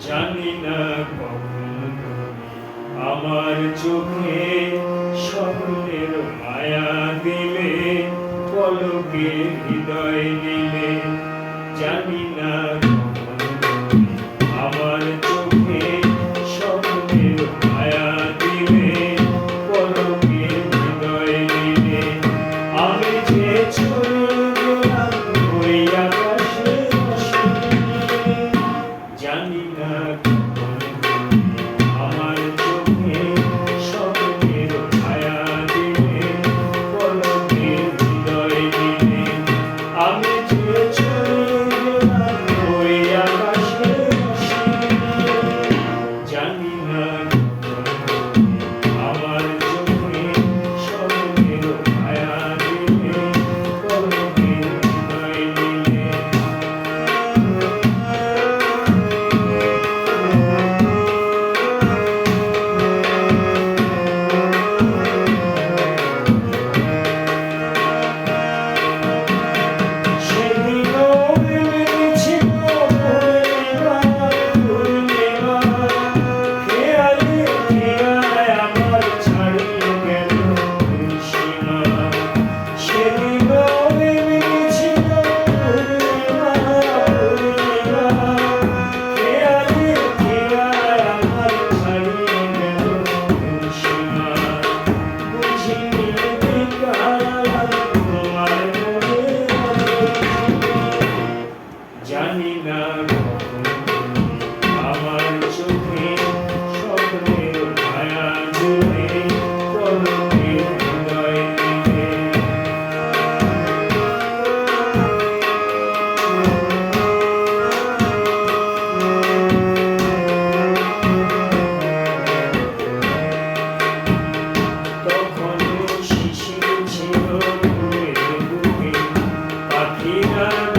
জানি না কখন তুমি আমার চোখে স্বপ্নের মায়া দিলে পলকে হৃদয় দিলে জানি না Amen.